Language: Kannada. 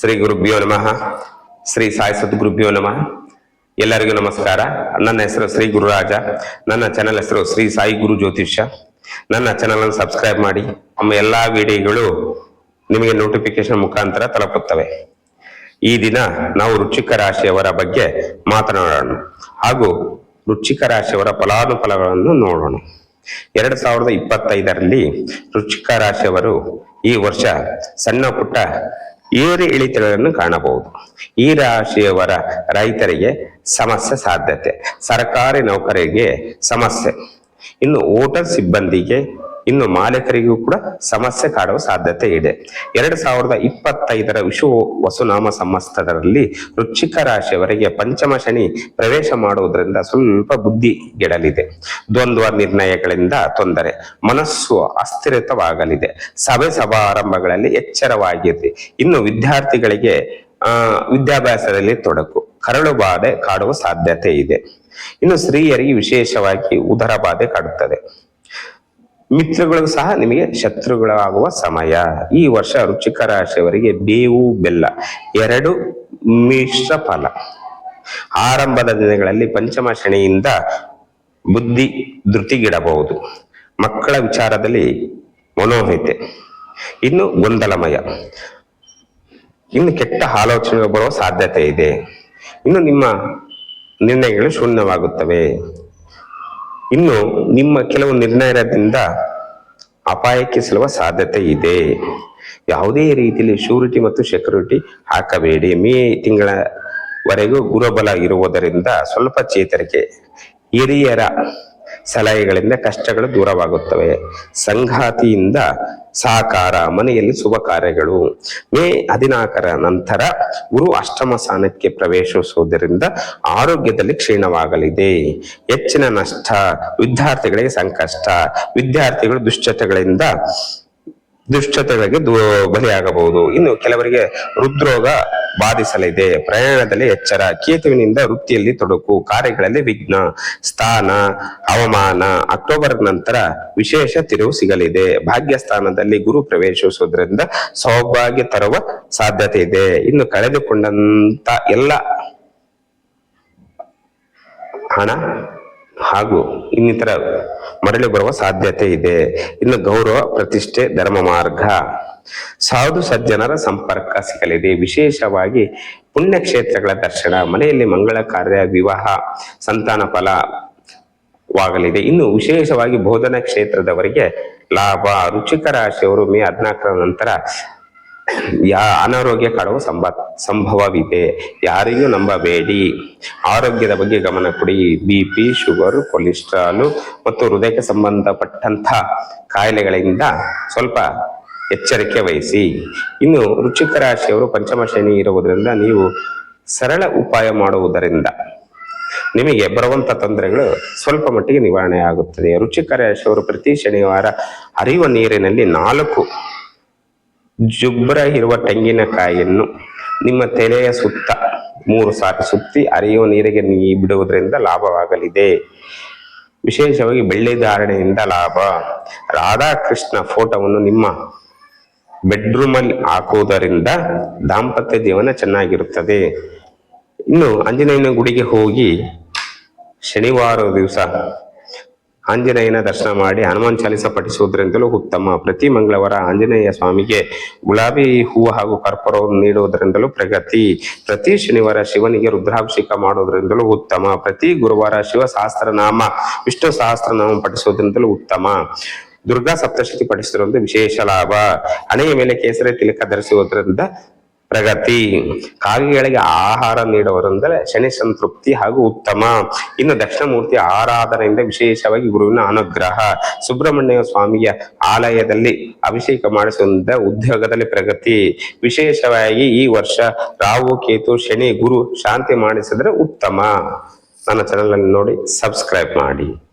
ಶ್ರೀ ಗುರುಭ್ಯೋ ನಮಃ. ಶ್ರೀ ಸಾಯಿ ಸದ್ಗುರುಭ್ಯೋ ನಮಃ. ಎಲ್ಲರಿಗೂ ನಮಸ್ಕಾರ. ನನ್ನ ಹೆಸರು ಶ್ರೀ ಗುರುರಾಜ. ನನ್ನ ಚಾನಲ್ ಹೆಸರು ಶ್ರೀ ಸಾಯಿ ಗುರು ಜ್ಯೋತಿಷ್ಯ. ನನ್ನ ಚಾನೆಲ್ ಅನ್ನು ಸಬ್ಸ್ಕ್ರೈಬ್ ಮಾಡಿ. ನಮ್ಮ ಎಲ್ಲಾ ವಿಡಿಯೋಗಳು ನಿಮಗೆ ನೋಟಿಫಿಕೇಶನ್ ಮುಖಾಂತರ ತಲುಪುತ್ತವೆ. ಈ ದಿನ ನಾವು ರುಚಿಕ ರಾಶಿಯವರ ಬಗ್ಗೆ ಮಾತನಾಡೋಣ. ಹಾಗೂ ರುಚಿಕ ರಾಶಿಯವರ ಫಲಾನುಫಲಗಳನ್ನು ನೋಡೋಣ. ಎರಡ್ ಸಾವಿರದ ಇಪ್ಪತ್ತೈದರಲ್ಲಿ ರುಚಿಕ ರಾಶಿಯವರು ಈ ವರ್ಷ ಸಣ್ಣ ಪುಟ್ಟ ಏರಿ ಇಳಿತಗಳನ್ನು ಕಾಣಬಹುದು. ಈ ರಾಶಿಯವರ ರೈತರಿಗೆ ಸಮಸ್ಯೆ ಸಾಧ್ಯತೆ. ಸರ್ಕಾರಿ ನೌಕರಿಗೆ ಸಮಸ್ಯೆ. ಇನ್ನು ಹೋಟೆಲ್ ಸಿಬ್ಬಂದಿಗೆ ಇನ್ನು ಮಾಲೀಕರಿಗೂ ಕೂಡ ಸಮಸ್ಯೆ ಕಾಡುವ ಸಾಧ್ಯತೆ ಇದೆ. ಎರಡು ಸಾವಿರದ ಇಪ್ಪತ್ತೈದರ ವಿಶ್ವ ವಸುನಾಮ ಸಂವತ್ಸರದಲ್ಲಿ ವೃಶ್ಚಿಕ ರಾಶಿಯವರಿಗೆ ಪಂಚಮ ಶನಿ ಪ್ರವೇಶ ಮಾಡುವುದರಿಂದ ಸ್ವಲ್ಪ ಬುದ್ಧಿ ಗೆಡಲಿದೆ. ದ್ವಂದ್ವ ನಿರ್ಣಯಗಳಿಂದ ತೊಂದರೆ, ಮನಸ್ಸು ಅಸ್ಥಿರತವಾಗಲಿದೆ. ಸಭೆ ಸಮಾರಂಭಗಳಲ್ಲಿ ಎಚ್ಚರವಾಗಿದೆ ಇನ್ನು ವಿದ್ಯಾರ್ಥಿಗಳಿಗೆ, ಆ, ವಿದ್ಯಾಭ್ಯಾಸದಲ್ಲಿ ತೊಡಕು, ಕರಳು ಬಾಧೆ ಕಾಡುವ ಸಾಧ್ಯತೆ ಇದೆ. ಇನ್ನು ಸ್ತ್ರೀಯರಿಗೆ ವಿಶೇಷವಾಗಿ ಉದರ ಬಾಧೆ ಕಾಡುತ್ತದೆ. ಮಿತ್ರಗಳು ಸಹ ನಿಮಗೆ ಶತ್ರುಗಳಾಗುವ ಸಮಯ. ಈ ವರ್ಷ ರುಚಿಕ ರಾಶಿಯವರಿಗೆ ಬೇವು, ಬೆಲ್ಲ ಎರಡು ಮಿಶ್ರ ಫಲ. ಆರಂಭದ ದಿನಗಳಲ್ಲಿ ಪಂಚಮ ಶನಿಯಿಂದ ಬುದ್ಧಿ ಧೃತಿಗಿಡಬಹುದು. ಮಕ್ಕಳ ವಿಚಾರದಲ್ಲಿ ಮನೋಹಿತೆ ಇನ್ನು ಗೊಂದಲಮಯ. ಇನ್ನು ಕೆಟ್ಟ ಆಲೋಚನೆಗಳು ಬರುವ ಸಾಧ್ಯತೆ ಇದೆ. ಇನ್ನು ನಿಮ್ಮ ನಿರ್ಣಯಗಳು ಶೂನ್ಯವಾಗುತ್ತವೆ. ಇನ್ನು ನಿಮ್ಮ ಕೆಲವು ನಿರ್ಣಯದಿಂದ ಅಪಾಯಕ್ಕೆ ಸಿಲುವ ಸಾಧ್ಯತೆ ಇದೆ. ಯಾವುದೇ ರೀತಿಯಲ್ಲಿ ಶೂರಿಟಿ ಮತ್ತು ಸೆಕ್ಯೂರಿಟಿ ಹಾಕಬೇಡಿ. ಮೇ ತಿಂಗಳವರೆಗೂ ಗುರುಬಲ ಇರುವುದರಿಂದ ಸ್ವಲ್ಪ ಚೇತರಿಕೆ ಹಿರಿಯರ ಸಲಹೆಗಳಿಂದ ಕಷ್ಟಗಳು ದೂರವಾಗುತ್ತವೆ. ಸಂಘಾತಿಯಿಂದ ಸಹಕಾರ ಮನೆಯಲ್ಲಿ ಶುಭ ಕಾರ್ಯಗಳು. ಮೇ ಹದಿನಾಲ್ಕರ ನಂತರ ಗುರು ಅಷ್ಟಮ ಸ್ಥಾನಕ್ಕೆ ಪ್ರವೇಶಿಸುವುದರಿಂದ ಆರೋಗ್ಯದಲ್ಲಿ ಕ್ಷೀಣವಾಗಲಿದೆ. ಹೆಚ್ಚಿನ ನಷ್ಟ, ವಿದ್ಯಾರ್ಥಿಗಳಿಗೆ ಸಂಕಷ್ಟ, ವಿದ್ಯಾರ್ಥಿಗಳು ದುಶ್ಚಟಗಳಿಂದ ದುಶ್ಚಟಗಳಿಗೆ ದೂ ಬಲಿಯಾಗಬಹುದು. ಇನ್ನು ಕೆಲವರಿಗೆ ಹೃದ್ರೋಗ ಬಾಧಿಸಲಿದೆ. ಪ್ರಯಾಣದಲ್ಲಿ ಎಚ್ಚರ. ಕೇತುವಿನಿಂದ ವೃತ್ತಿಯಲ್ಲಿ ತೊಡಕು. ಕಾರ್ಯಗಳಲ್ಲಿ ವಿಘ್ನ, ಸ್ಥಾನ, ಅವಮಾನ. ಅಕ್ಟೋಬರ್ ನಂತರ ವಿಶೇಷ ತಿರುವು ಸಿಗಲಿದೆ. ಭಾಗ್ಯ ಸ್ಥಾನದಲ್ಲಿ ಗುರು ಪ್ರವೇಶಿಸುವುದರಿಂದ ಸೌಭಾಗ್ಯ ತರುವ ಸಾಧ್ಯತೆ ಇದೆ. ಇನ್ನು ಕಳೆದುಕೊಂಡಂತ ಎಲ್ಲ ಹಣ ಹಾಗೂ ಇನ್ನಿತರ ಮರಳಿ ಬರುವ ಸಾಧ್ಯತೆ ಇದೆ. ಇನ್ನು ಗೌರವ, ಪ್ರತಿಷ್ಠೆ, ಧರ್ಮ ಮಾರ್ಗ. ಸಾಧು ಸಜ್ಜನರ ಸಂಪರ್ಕ ಸಿಗಲಿದೆ. ವಿಶೇಷವಾಗಿ ಪುಣ್ಯಕ್ಷೇತ್ರಗಳ ದರ್ಶನ, ಮನೆಯಲ್ಲಿ ಮಂಗಳ ಕಾರ್ಯ, ವಿವಾಹ, ಸಂತಾನ ಫಲವಾಗಲಿದೆ ಇನ್ನು ವಿಶೇಷವಾಗಿ ಬೋಧನಾ ಕ್ಷೇತ್ರದವರಿಗೆ ಲಾಭ, ರುಚಿಕರ ರಾಶಿಯವರು ಮೇ ಹದಿನಾಲ್ಕರ ನಂತರ ಯಾ ಅನಾರೋಗ್ಯ ಕಾಡುವ ಸಂಭ ಸಂಭವವಿದೆ. ಯಾರಿಗೂ ನಂಬಬೇಡಿ. ಆರೋಗ್ಯದ ಬಗ್ಗೆ ಗಮನ ಕೊಡಿ. ಬಿ ಪಿ ಶುಗರ್ ಕೊಲೆಸ್ಟ್ರಾಲು ಮತ್ತು ಹೃದಯಕ್ಕೆ ಸಂಬಂಧಪಟ್ಟಂಥ ಕಾಯಿಲೆಗಳಿಂದ ಸ್ವಲ್ಪ ಎಚ್ಚರಿಕೆ ವಹಿಸಿ. ಇನ್ನು ರುಚಿಕ ರಾಶಿಯವರು ಪಂಚಮ ಶನಿ ಇರುವುದರಿಂದ ನೀವು ಸರಳ ಉಪಾಯ ಮಾಡುವುದರಿಂದ ನಿಮಗೆ ಬರುವಂತ ತೊಂದರೆಗಳು ಸ್ವಲ್ಪ ಮಟ್ಟಿಗೆ ನಿವಾರಣೆ ಆಗುತ್ತದೆ. ರುಚಿಕರ ರಾಶಿಯವರು ಪ್ರತಿ ಶನಿವಾರ ಹರಿಯುವ ನೀರಿನಲ್ಲಿ ನಾಲ್ಕು ಜುಬ್ರ ಇರುವ ತೆಂಗಿನಕಾಯಿಯನ್ನು ನಿಮ್ಮ ತಲೆಯ ಸುತ್ತ ಮೂರು ಸಾಕು ಸುತ್ತಿ ಅರಿಯುವ ನೀರಿಗೆ ನೀ ಬಿಡುವುದರಿಂದ ಲಾಭವಾಗಲಿದೆ. ವಿಶೇಷವಾಗಿ ಬೆಳ್ಳಿ ಧಾರಣೆಯಿಂದ ಲಾಭ. ರಾಧಾಕೃಷ್ಣ ಫೋಟೋವನ್ನು ನಿಮ್ಮ ಬೆಡ್ರೂಮಲ್ಲಿ ಹಾಕುವುದರಿಂದ ದಾಂಪತ್ಯ ಜೀವನ ಚೆನ್ನಾಗಿರುತ್ತದೆ. ಇನ್ನು ಆಂಜನೇಯನ ಗುಡಿಗೆ ಹೋಗಿ ಶನಿವಾರ ದಿವಸ ಆಂಜನೇಯನ ದರ್ಶನ ಮಾಡಿ ಹನುಮಾನ್ ಚಾಲಿಸ ಪಠಿಸುವುದರಿಂದಲೂ ಉತ್ತಮ. ಪ್ರತಿ ಮಂಗಳವಾರ ಆಂಜನೇಯ ಸ್ವಾಮಿಗೆ ಗುಲಾಬಿ ಹೂವು ಹಾಗೂ ಕರ್ಪೂರವನ್ನು ನೀಡುವುದರಿಂದಲೂ ಪ್ರಗತಿ. ಪ್ರತಿ ಶನಿವಾರ ಶಿವನಿಗೆ ರುದ್ರಾಭಿಷೇಕ ಮಾಡುವುದರಿಂದಲೂ ಉತ್ತಮ. ಪ್ರತಿ ಗುರುವಾರ ಶಿವ ಸಹಸ್ರನಾಮ, ವಿಷ್ಣು ಸಹಸ್ರನಾಮ ಪಠಿಸುವುದರಿಂದಲೂ ಉತ್ತಮ. ದುರ್ಗಾ ಸಪ್ತಶತಿ ಪಠಿಸಿರುವಂತಹ ವಿಶೇಷ ಲಾಭ. ಹಣೆಯ ಮೇಲೆ ಕೇಸರಿ ತಿಲಕ ಧರಿಸುವುದರಿಂದ ಪ್ರಗತಿ. ಕಾಗೆಗಳಿಗೆ ಆಹಾರ ನೀಡುವುದೆಂದರೆ ಶನಿ ಸಂತೃಪ್ತಿ ಹಾಗೂ ಉತ್ತಮ. ಇನ್ನು ದಕ್ಷಿಣಮೂರ್ತಿ ಆರಾಧನೆಯಿಂದ ವಿಶೇಷವಾಗಿ ಗುರುವಿನ ಅನುಗ್ರಹ. ಸುಬ್ರಹ್ಮಣ್ಯ ಸ್ವಾಮಿಯ ಆಲಯದಲ್ಲಿ ಅಭಿಷೇಕ ಮಾಡಿಸುವುದರಿಂದ ಉದ್ಯೋಗದಲ್ಲಿ ಪ್ರಗತಿ. ವಿಶೇಷವಾಗಿ ಈ ವರ್ಷ ರಾಹು, ಕೇತು, ಶನಿ, ಗುರು ಶಾಂತಿ ಮಾಡಿಸಿದ್ರೆ ಉತ್ತಮ. ನನ್ನ ಚಾನಲ್ ನೋಡಿ ಸಬ್ಸ್ಕ್ರೈಬ್ ಮಾಡಿ.